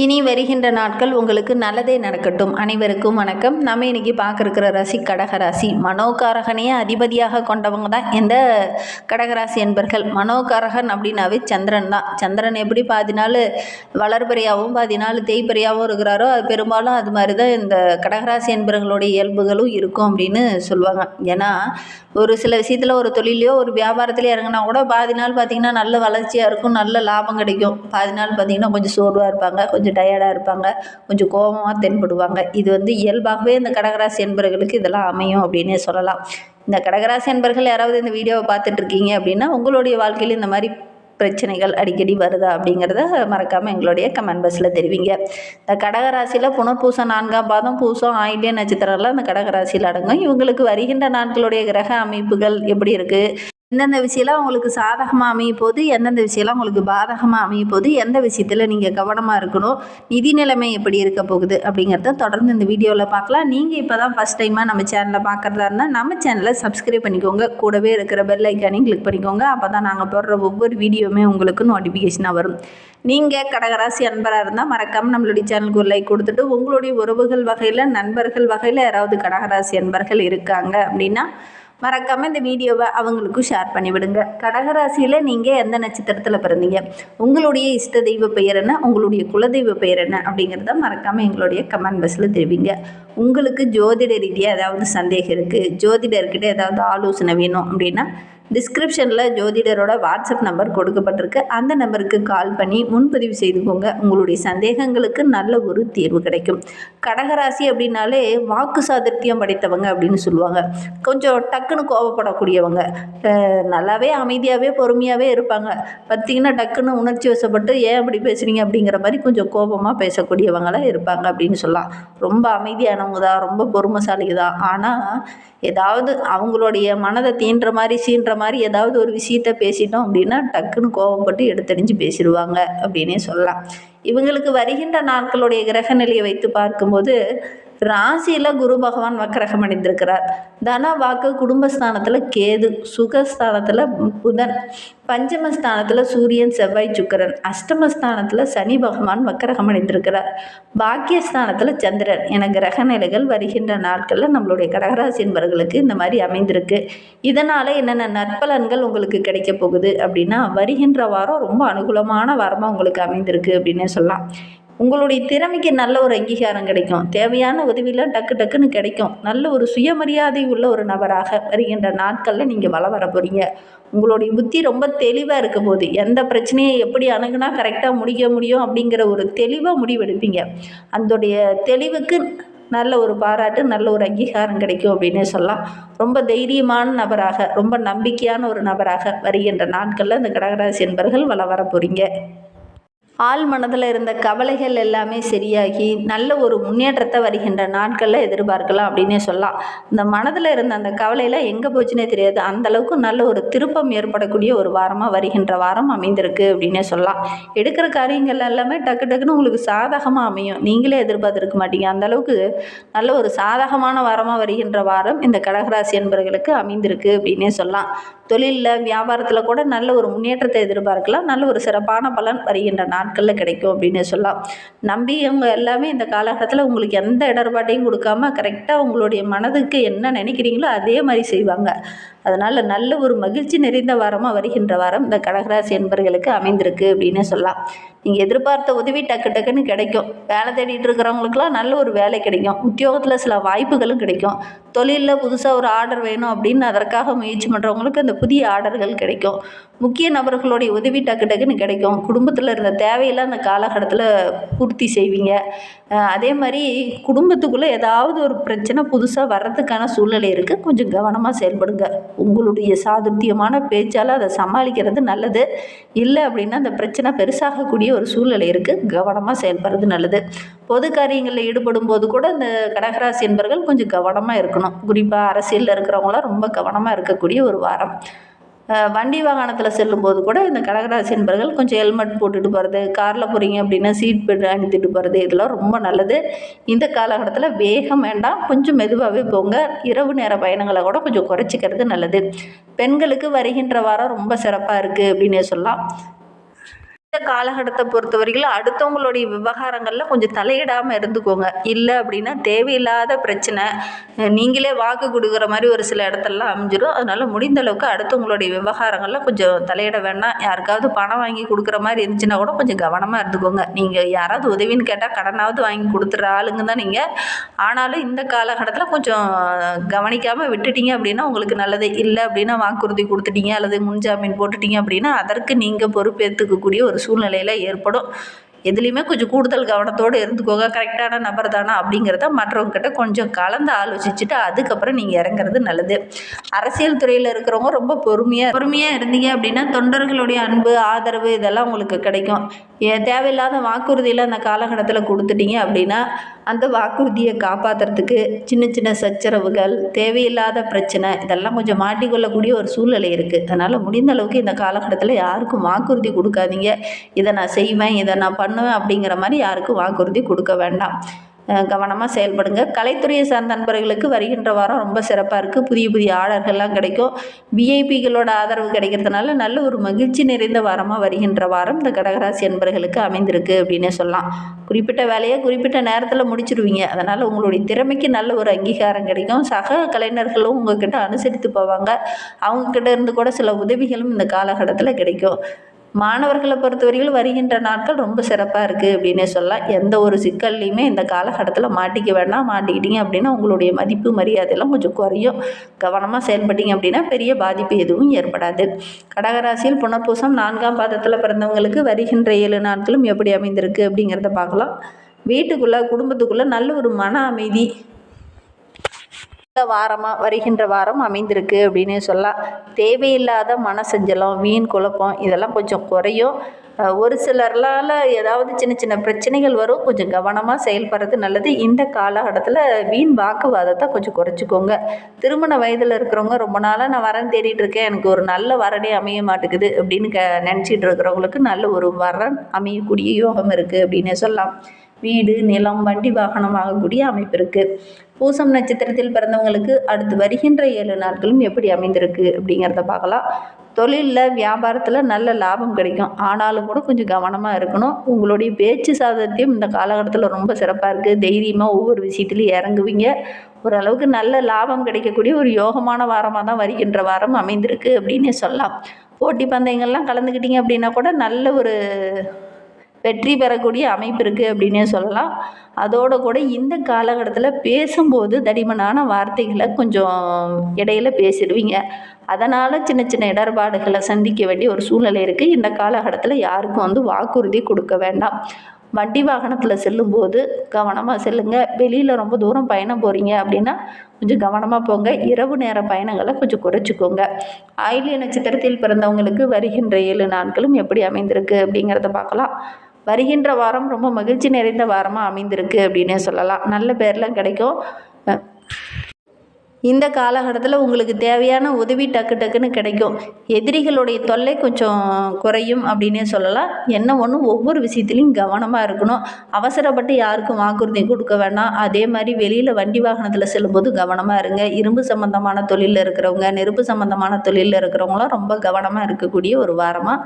இனி வருகின்ற நாட்கள் உங்களுக்கு நல்லதே நடக்கட்டும். அனைவருக்கும் வணக்கம். நம்ம இன்னைக்கு பார்க்குற ராசி கடகராசி. மனோகாரகனையே அதிபதியாக கொண்டவங்க தான் இந்த கடகராசி என்பர்கள். மனோகாரகன் அப்படின்னாவே சந்திரன் தான். சந்திரன் எப்படி பாதி நாள் வளர்பறையாகவும் பாதி நாள் தேய்பறையாகவும் இருக்கிறாரோ அது பெரும்பாலும் அது மாதிரி தான் இந்த கடகராசி என்பர்களுடைய இயல்புகளும் இருக்கும் அப்படின்னு சொல்லுவாங்க. ஏன்னா ஒரு சில விஷயத்தில் ஒரு தொழிலையோ ஒரு வியாபாரத்துலையோ இறங்கினா கூட பாதி நாள் பார்த்திங்கன்னா நல்ல வளர்ச்சியாக இருக்கும் நல்ல லாபம் கிடைக்கும். பாதி நாள் பார்த்திங்கன்னா கொஞ்சம் சோர்வாக இருப்பாங்க கொஞ்சம் டயர்டாக இருப்பாங்க. கொஞ்சம் கோபமாக தென்படுவாங்க. இது வந்து இயல்பாகவே இந்த கடகராசி என்பர்களுக்கு இதெல்லாம் அமையும் அப்படின்னே சொல்லலாம். இந்த கடகராசி என்பர்கள் யாராவது இந்த வீடியோவை பார்த்துட்ருக்கீங்க அப்படின்னா உங்களுடைய வாழ்க்கையில் இந்த மாதிரி பிரச்சனைகள் அடிக்கடி வருதா அப்படிங்கிறத மறக்காமல் எங்களுடைய கமெண்ட் பாக்ஸில் தெரிவிங்க. இந்த கடகராசியில் புனர்பூசம் நான்காம் பாதம் பூசம் ஆயில்ய நட்சத்திரம்லாம் இந்த கடகராசியில் அடங்கும். இவங்களுக்கு வருகின்ற நாட்களுடைய கிரக அமைப்புகள் எப்படி இருக்குது எந்தெந்த விஷயம்லாம் உங்களுக்கு சாதகமாக அமைய போது எந்தெந்த விஷயம்லாம் உங்களுக்கு பாதகமாக அமைய போது எந்த விஷயத்தில் நீங்கள் கவனமாக இருக்கணும் நிதி நிலைமை எப்படி இருக்க போகுது அப்படிங்கிறத தொடர்ந்து இந்த வீடியோவில் பார்க்கலாம். நீங்கள் இப்போ தான் ஃபஸ்ட் டைமாக நம்ம சேனலில் பார்க்குறதா இருந்தால் நம்ம சேனலை சப்ஸ்கிரைப் பண்ணிக்கோங்க. கூடவே இருக்கிற பெல் ஐக்கானையும் கிளிக் பண்ணிக்கோங்க. அப்போ தான் நாங்கள் போடுற ஒவ்வொரு வீடியோவுமே உங்களுக்கு நோட்டிஃபிகேஷனாக வரும். நீங்கள் கடகராசி அன்பராக இருந்தால் மறக்காமல் நம்மளுடைய சேனலுக்கு ஒரு லைக் கொடுத்துட்டு உங்களுடைய உறவுகள் வகையில் நண்பர்கள் வகையில் யாராவது கடகராசி அன்பர்கள் இருக்காங்க அப்படின்னா மறக்காமல் இந்த வீடியோவை அவங்களுக்கும் ஷேர் பண்ணிவிடுங்க. கடகராசியில் நீங்கள் எந்த நட்சத்திரத்தில் பிறந்தீங்க? உங்களுடைய இஷ்ட தெய்வ பெயர் என்ன? உங்களுடைய குலதெய்வ பெயர் என்ன? அப்படிங்கிறத மறக்காமல் எங்களுடைய கமெண்ட் பாக்ஸில் தெரிவிங்க. உங்களுக்கு ஜோதிட ரீதியாக ஏதாவது சந்தேகம் இருக்குது ஜோதிடர்கிட்ட ஏதாவது ஆலோசனை வேணும் அப்படின்னா டிஸ்கிரிப்ஷனில் ஜோதிடரோட வாட்ஸ்அப் நம்பர் கொடுக்கப்பட்டிருக்கு. அந்த நம்பருக்கு கால் பண்ணி முன்பதிவு செய்துக்கோங்க. உங்களுடைய சந்தேகங்களுக்கு நல்ல ஒரு தீர்வு கிடைக்கும். கடகராசி அப்படின்னாலே வாக்கு சாதிர்த்தியம் படைத்தவங்க அப்படின்னு சொல்லுவாங்க. கொஞ்சம் டக்குன்னு கோவப்படக்கூடியவங்க. நல்லாவே அமைதியாகவே பொறுமையாகவே இருப்பாங்க. பார்த்திங்கன்னா டக்குன்னு உணர்ச்சி வசப்பட்டு ஏன் அப்படி பேசுகிறீங்க அப்படிங்கிற மாதிரி கொஞ்சம் கோபமாக பேசக்கூடியவங்களாம் இருப்பாங்க அப்படின்னு சொல்லலாம். ரொம்ப அமைதியானவங்க தான் ரொம்ப பொறுமைசாலி தான். ஆனால் ஏதாவது அவங்களுடைய மனதை தீன்ற மாதிரி சீன்ற மாதிரி ஏதாவது ஒரு விஷயத்த பேசிட்டோம் அப்படின்னா டக்குன்னு கோவப்பட்டு எடுத்தறிஞ்சு பேசிடுவாங்க அப்படின்னே சொல்லலாம். இவங்களுக்கு வருகின்ற நாட்களுடைய கிரக நிலையை வைத்து பார்க்கும்போது ராசியில் குரு பகவான் வக்கரகம் அடைந்திருக்கிறார் தன வாக்கு குடும்பஸ்தானத்தில் கேது சுகஸ்தானத்தில் புதன் பஞ்சமஸ்தானத்தில் சூரியன் செவ்வாய் சுக்கரன் அஷ்டமஸ்தானத்தில் சனி பகவான் வக்கரகம் அடைந்திருக்கிறார் பாக்கியஸ்தானத்தில் சந்திரன் என கிரக நிலைகள் வருகின்ற நாட்களில் நம்மளுடைய கடகராசி என்பவர்களுக்கு இந்த மாதிரி அமைந்திருக்கு. இதனால் என்னென்ன நற்பலன்கள் உங்களுக்கு கிடைக்க போகுது அப்படின்னா வருகின்ற வாரம் ரொம்ப அனுகூலமான வாரமாக உங்களுக்கு அமைந்திருக்கு அப்படின்னே சொல்லலாம். உங்களுடைய திறமைக்கு நல்ல ஒரு அங்கீகாரம் கிடைக்கும். தேவையான உதவியெலாம் டக்கு டக்குன்னு கிடைக்கும். நல்ல ஒரு சுயமரியாதை உள்ள ஒரு நபராக வருகின்ற நாட்களில் நீங்கள் வள வர போகிறீங்க உங்களுடைய புத்தி ரொம்ப தெளிவாக இருக்கும் போது எந்த பிரச்சனையை எப்படி அணுகுனா கரெக்டாக முடிக்க முடியும் அப்படிங்கிற ஒரு தெளிவாக முடிவெடுப்பீங்க. அதோடைய தெளிவுக்கு நல்ல ஒரு பாராட்டு நல்ல ஒரு அங்கீகாரம் கிடைக்கும் அப்படின்னே சொல்லலாம். ரொம்ப தைரியமான நபராக ரொம்ப நம்பிக்கையான ஒரு நபராக வருகின்ற நாட்களில் இந்த கடகராசி என்பர்கள் வள வர போகிறீங்க ஆள் மனதில் இருந்த கவலைகள் எல்லாமே சரியாகி நல்ல ஒரு முன்னேற்றத்தை வருகின்ற நாட்களில் எதிர்பார்க்கலாம் அப்படின்னே சொல்லலாம். இந்த மனதில் இருந்த அந்த கவலையெல்லாம் எங்கே போச்சுன்னே தெரியாது. அந்தளவுக்கு நல்ல ஒரு திருப்பம் ஏற்படக்கூடிய ஒரு வாரமாக வருகின்ற வாரம் அமைந்திருக்கு அப்படின்னே சொல்லலாம். எடுக்கிற காரியங்கள் எல்லாமே டக்கு டக்குன்னு உங்களுக்கு சாதகமாக அமையும். நீங்களே எதிர்பார்த்துருக்க மாட்டீங்க. அந்தளவுக்கு நல்ல ஒரு சாதகமான வாரமாக வருகின்ற வாரம் இந்த கடகராசி என்பவர்களுக்கு அமைந்திருக்கு அப்படின்னே சொல்லலாம். தொழிலில் வியாபாரத்தில் கூட நல்ல ஒரு முன்னேற்றத்தை எதிர்பார்க்கலாம். நல்ல ஒரு சிறப்பான பலன் வருகின்ற நாட்களில் கிடைக்கும் அப்படின்னு சொல்லலாம். நம்பி அவங்க எல்லாமே இந்த காலகட்டத்தில் உங்களுக்கு எந்த இடர்பாட்டையும் கொடுக்காம கரெக்டாக உங்களுடைய மனதுக்கு என்ன நினைக்கிறீங்களோ அதே மாதிரி செய்வாங்க. அதனால் நல்ல ஒரு மகிழ்ச்சி நிறைந்த வாரமாக வருகின்ற வாரம் இந்த கடகராசி என்பர்களுக்கு அமைந்திருக்கு அப்படின்னு சொல்லலாம். நீங்கள் எதிர்பார்த்த உதவி டக்கு டக்குன்னு கிடைக்கும். வேலை தேடிட்டு இருக்கிறவங்களுக்குலாம் நல்ல ஒரு வேலை கிடைக்கும். உத்தியோகத்தில் சில வாய்ப்புகளும் கிடைக்கும். தொழிலில் புதுசாக ஒரு ஆர்டர் வேணும் அப்படின்னு அதற்காக முயற்சி பண்ணுறவங்களுக்கு அந்த புதிய ஆர்டர்கள் கிடைக்கும். முக்கிய நபர்களுடைய உதவி டக்கு டக்குன்னு கிடைக்கும். குடும்பத்தில் இருந்த தேவையெல்லாம் அந்த காலகட்டத்தில் பூர்த்தி செய்வீங்க. அதே மாதிரி குடும்பத்துக்குள்ளே ஏதாவது ஒரு பிரச்சனை புதுசாக வர்றதுக்கான சூழ்நிலை இருக்குது கொஞ்சம் கவனமாக செயல்படுங்க. உங்களுடைய சாதுர்த்தியமான பேச்சால் அதை சமாளிக்கிறது நல்லது. இல்லை அப்படின்னா அந்த பிரச்சனை பெருசாகக்கூடிய ஒரு சூழ்நிலை இருக்குது கவனமாக செயல்படுறது நல்லது. பொது காரியங்களில் ஈடுபடும் போது கூட இந்த கடகராசி என்பர்கள் கொஞ்சம் கவனமாக இருக்கணும். குறிப்பாக அரசியலில் இருக்கிறவங்களாம் ரொம்ப கவனமாக இருக்கக்கூடிய ஒரு வாரம். வண்டி வாகனத்தில் செல்லும்போது கூட இந்த கடகராசி என்பர்கள் கொஞ்சம் ஹெல்மெட் போட்டுட்டு போகிறது காரில் போகிறீங்க அப்படின்னா சீட் பெல்ட் அணிந்துட்டு போகிறது இதெல்லாம் ரொம்ப நல்லது. இந்த காலகட்டத்தில் வேகம் வேண்டாம் கொஞ்சம் மெதுவாகவே போங்க. இரவு நேர பயணங்களை கூட கொஞ்சம் குறைச்சிக்கிறது நல்லது. பெண்களுக்கு வருகின்ற வாரம் ரொம்ப சிறப்பாக இருக்குது அப்படின்னே சொல்லலாம். இந்த காலகட்டத்தை பொறுத்தவரைக்கும் அடுத்தவங்களுடைய விவகாரங்களில் கொஞ்சம் தலையிடாமல் இருந்துக்கோங்க. இல்லை அப்படின்னா தேவையில்லாத பிரச்சனை. நீங்களே வாக்கு கொடுக்குற மாதிரி ஒரு சில இடத்துலலாம் அமைஞ்சிடும் அதனால் முடிந்த அளவுக்கு அடுத்தவங்களுடைய விவகாரங்களில் கொஞ்சம் தலையிட வேண்டாம். யாருக்காவது பணம் வாங்கி கொடுக்குற மாதிரி இருந்துச்சுன்னா கூட கொஞ்சம் கவனமாக இருந்துக்கோங்க. நீங்கள் யாராவது உதவின்னு கேட்டால் கடனாவது வாங்கி கொடுத்துற ஆளுங்க தான் நீங்கள் ஆனாலும் இந்த காலகட்டத்தில் கொஞ்சம் கவனிக்காமல் விட்டுட்டீங்க அப்படின்னா உங்களுக்கு நல்லது. இல்லை அப்படின்னா வாக்குறுதி கொடுத்துட்டீங்க அல்லது முன்ஜாமீன் போட்டுட்டீங்க அப்படின்னா அதற்கு நீங்கள் பொறுப்பேற்றுக்கக்கூடிய ஒரு சூழ்நிலையில் ஏற்படும். எதுலேயுமே கொஞ்சம் கூடுதல் கவனத்தோடு இருந்துக்கோங்க. கரெக்டான நபர் தானா அப்படிங்கிறத மற்றவங்கக்கிட்ட கொஞ்சம் கலந்து ஆலோசிச்சுட்டு அதுக்கப்புறம் நீங்கள் இறங்குறது நல்லது. அரசியல் துறையில் இருக்கிறவங்க ரொம்ப பொறுமையாக பொறுமையாக இருந்தீங்க அப்படின்னா தொண்டர்களுடைய அன்பு ஆதரவு இதெல்லாம் உங்களுக்கு கிடைக்கும். ஏ தேவையில்லாத வாக்குறுதியில் அந்த காலகட்டத்தில் கொடுத்துட்டீங்க அப்படின்னா அந்த வாக்குறுதியை காப்பாற்றுறதுக்கு சின்ன சின்ன சச்சரவுகள் தேவையில்லாத பிரச்சனை இதெல்லாம் கொஞ்சம் மாட்டிக்கொள்ளக்கூடிய ஒரு சூழ்நிலை இருக்குது அதனால் முடிந்த அளவுக்கு இந்த காலகட்டத்தில் யாருக்கும் வாக்குறுதி கொடுக்காதீங்க. இதை நான் செய்வேன் இதை நான் பண்ணுவேன் அப்படிங்கிற மாதிரி யாருக்கும் வாக்குறுதி கொடுக்க வேண்டாம். கவனமாக செயல்படுங்க. கலைத்துறையை சார்ந்த நண்பர்களுக்கு வருகின்ற வாரம் ரொம்ப சிறப்பாக இருக்குது புதிய புதிய ஆர்டர்கள்லாம் கிடைக்கும். விஐபிகளோட ஆதரவு கிடைக்கிறதுனால நல்ல ஒரு மகிழ்ச்சி நிறைந்த வாரமாக வருகின்ற வாரம் இந்த கடகராசி நண்பர்களுக்கு அமைந்திருக்கு அப்படின்னே சொல்லலாம். குறிப்பிட்ட வேலையை குறிப்பிட்ட நேரத்தில் முடிச்சிருவீங்க. அதனால் உங்களுடைய திறமைக்கு நல்ல ஒரு அங்கீகாரம் கிடைக்கும். சக கலைஞர்களும் உங்ககிட்ட அனுசரித்து போவாங்க. அவங்கக்கிட்ட இருந்து கூட சில உதவிகளும் இந்த காலகட்டத்தில் கிடைக்கும். மாணவர்களை பொறுத்தவரைக்கும் வருகின்ற நாட்கள் ரொம்ப சிறப்பாக இருக்குது அப்படின்னே சொல்லலாம். எந்த ஒரு சிக்கல்லையுமே இந்த காலகட்டத்தில் மாட்டிக்க வேண்டாம். மாட்டிக்கிட்டீங்க அப்படின்னா உங்களுடைய மதிப்பு மரியாதையெல்லாம் கொஞ்சம் குறையும். கவனமாக செயல்பட்டீங்க அப்படின்னா பெரிய பாதிப்பு எதுவும் ஏற்படாது. கடகராசியில் புனர்பூசம் நான்காம் பாதத்தில் பிறந்தவங்களுக்கு வருகின்ற ஏழு நாட்களும் எப்படி அமைந்திருக்கு அப்படிங்கிறத பார்க்கலாம். வீட்டுக்குள்ளே குடும்பத்துக்குள்ளே நல்ல ஒரு மன அமைதி வாரமாக வருகின்ற வாரம் அமைந்திருக்கு அப்படின்னே சொல்லலாம் தேவையில்லாத மனசஞ்சலம் வீண் குழப்பம் இதெல்லாம் கொஞ்சம் குறையும். ஒரு சிலர்லால் ஏதாவது சின்ன சின்ன பிரச்சனைகள் வரும் கொஞ்சம் கவனமாக செயல்படுறது நல்லது. இந்த காலகட்டத்தில் வீண் வாக்குவாதத்தை கொஞ்சம் குறைச்சிக்கோங்க. திருமண வயதில் இருக்கிறவங்க ரொம்ப நாளாக நான் வரன் தேடிட்டு இருக்கேன் எனக்கு ஒரு நல்ல வரனே அமைய மாட்டேங்குது அப்படின்னு க நினச்சிட்டு இருக்கிறவங்களுக்கு நல்ல ஒரு வரன் அமையக்கூடிய யோகம் இருக்குது அப்படின்னே சொல்லலாம். வீடு நிலம் வண்டி வாகனம் வாங்கக்கூடிய அமைப்பு இருக்குது பூசம் நட்சத்திரத்தில் பிறந்தவங்களுக்கு அடுத்து வருகின்ற ஏழு நாட்களும் எப்படி அமைந்திருக்கு அப்படிங்கிறத பார்க்கலாம். தொழிலில் வியாபாரத்தில் நல்ல லாபம் கிடைக்கும். ஆனாலும் கூட கொஞ்சம் கவனமாக இருக்கணும். உங்களுடைய பேச்சு சாதத்தையும் இந்த காலகட்டத்தில் ரொம்ப சிறப்பாக இருக்குது தைரியமாக ஒவ்வொரு விஷயத்துலையும் இறங்குவீங்க. ஓரளவுக்கு நல்ல லாபம் கிடைக்கக்கூடிய ஒரு யோகமான வாரமாக தான் வருகின்ற வாரம் அமைந்திருக்கு அப்படின்னே சொல்லலாம். போட்டி பந்தயங்கள்லாம் கலந்துக்கிட்டீங்க அப்படின்னா கூட நல்ல ஒரு வெற்றி பெறக்கூடிய அமைப்பு இருக்குது அப்படின்னே சொல்லலாம். அதோடு கூட இந்த காலகட்டத்தில் பேசும்போது தடிமனான வார்த்தைகளை கொஞ்சம் இடையில பேசிடுவீங்க. அதனால் சின்ன சின்ன இடர்பாடுகளை சந்திக்க வேண்டிய ஒரு சூழ்நிலை இருக்குது இந்த காலகட்டத்தில் யாருக்கும் வந்து வாக்குறுதி கொடுக்க வேண்டாம். வண்டி வாகனத்தில் செல்லும்போது கவனமாக செல்லுங்கள் வெளியில் ரொம்ப தூரம் பயணம் போகிறீங்க அப்படின்னா கொஞ்சம் கவனமாக போங்க. இரவு நேர பயணங்களை கொஞ்சம் குறைச்சிக்கோங்க. ஆயிலிய நட்சத்திரத்தில் பிறந்தவங்களுக்கு வருகின்ற ஏழு நாட்களும் எப்படி அமைந்திருக்கு அப்படிங்கிறத பார்க்கலாம். வருகின்ற வாரம் ரொம்ப மகிழ்ச்சி நிறைந்த வாரமாக அமைந்திருக்கு அப்படின்னே சொல்லலாம். நல்ல பேர்லாம் கிடைக்கும். இந்த காலகட்டத்தில் உங்களுக்கு தேவையான உதவி டக்கு டக்குன்னு கிடைக்கும். எதிரிகளுடைய தொல்லை கொஞ்சம் குறையும் அப்படின்னே சொல்லலாம். என்ன ஒன்று ஒவ்வொரு விஷயத்துலையும் கவனமாக இருக்கணும். அவசரப்பட்டு யாருக்கும் வாக்குறுதி கொடுக்க வேண்டாம் அதே மாதிரி வெளியில் வண்டி வாகனத்தில் செல்லும்போது கவனமாக இருங்க. இரும்பு சம்மந்தமான தொழிலில் இருக்கிறவங்க நெருப்பு சம்மந்தமான தொழிலில் இருக்கிறவங்களாம் ரொம்ப கவனமாக இருக்கக்கூடிய ஒரு வாரமாக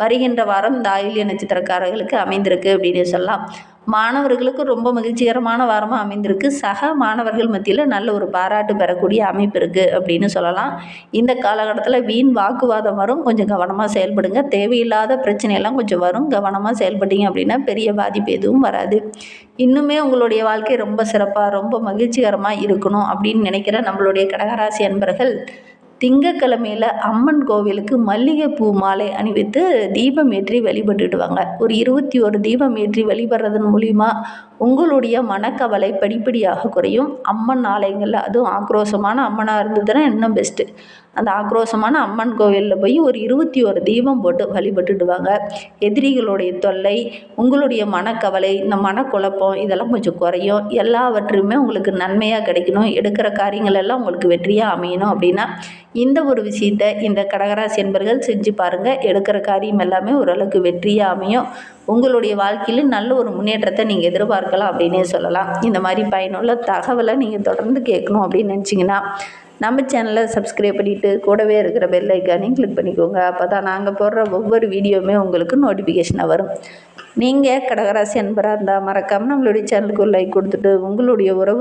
வருகின்ற வாரம் இந்த ஆயுள்ய நட்சத்திரக்காரர்களுக்கு அமைந்திருக்கு அப்படின்னு சொல்லலாம். மாணவர்களுக்கு ரொம்ப மகிழ்ச்சிகரமான வாரமாக அமைந்திருக்கு. சக மாணவர்கள் மத்தியில் நல்ல ஒரு பாராட்டு பெறக்கூடிய அமைப்பு இருக்குது அப்படின்னு சொல்லலாம். இந்த காலகட்டத்தில் வீண் வாக்குவாதம் வரும். கொஞ்சம் கவனமாக செயல்படுங்க. தேவையில்லாத பிரச்சனையெல்லாம் கொஞ்சம் வரும். கவனமாக செயல்பட்டீங்க அப்படின்னா பெரிய பாதிப்பு எதுவும் வராது. இன்னுமே உங்களுடைய வாழ்க்கை ரொம்ப சிறப்பாக ரொம்ப மகிழ்ச்சிகரமாக இருக்கணும் அப்படின்னு நினைக்கிற நம்மளுடைய கடகராசி அன்பர்கள் திங்கக்கிழமையில் அம்மன் கோவிலுக்கு மல்லிகைப்பூ மாலை அணிவித்து தீபம் ஏற்றி வழிபட்டுடுவாங்க ஒரு இருபத்தி ஒரு தீபம் ஏற்றி வழிபடுறதன் மூலிமா உங்களுடைய மனக்கவலை படிப்படியாக குறையும். அம்மன் ஆலயங்களில் அதுவும் ஆக்ரோஷமான அம்மனாக இருந்ததுன்னா இன்னும் பெஸ்ட்டு அந்த ஆக்ரோஷமான அம்மன் கோவிலில் போய் ஒரு இருபத்தி ஒரு தீபம் போட்டு வழிபட்டுடுவாங்க. எதிரிகளுடைய தொல்லை உங்களுடைய மனக்கவலை இந்த மனக்குழப்பம் இதெல்லாம் கொஞ்சம் குறையும். எல்லாவற்றையுமே உங்களுக்கு நன்மையாக கிடைக்கணும். எடுக்கிற காரியங்கள் எல்லாம் உங்களுக்கு வெற்றியாக அமையணும் அப்படின்னா இந்த ஒரு விஷயத்தை இந்த கடகராசி என்பர்கள் செஞ்சு பாருங்கள் எடுக்கிற காரியம் எல்லாமே ஓரளவுக்கு வெற்றியாக அமையும். உங்களுடைய வாழ்க்கையில் நல்ல ஒரு முன்னேற்றத்தை நீங்கள் எதிர்பார்க்கலாம் அப்படின்னே சொல்லலாம். இந்த மாதிரி பயனுள்ள தகவலை நீங்கள் தொடர்ந்து கேட்கணும் அப்படின்னு நினச்சிங்கன்னா நம்ம சேனலை சப்ஸ்கிரைப் பண்ணிவிட்டு கூடவே இருக்கிற பெல் ஐக்கானையும் கிளிக் பண்ணிக்கோங்க. அப்போ தான் நாங்கள் போடுற ஒவ்வொரு வீடியோவுமே உங்களுக்கு நோட்டிஃபிகேஷனாக வரும். நீங்கள் கடகராசி அன்பராக இருந்தால் மறக்காமல் நம்மளுடைய சேனலுக்கு ஒரு லைக் கொடுத்துட்டு உங்களுடைய உறவு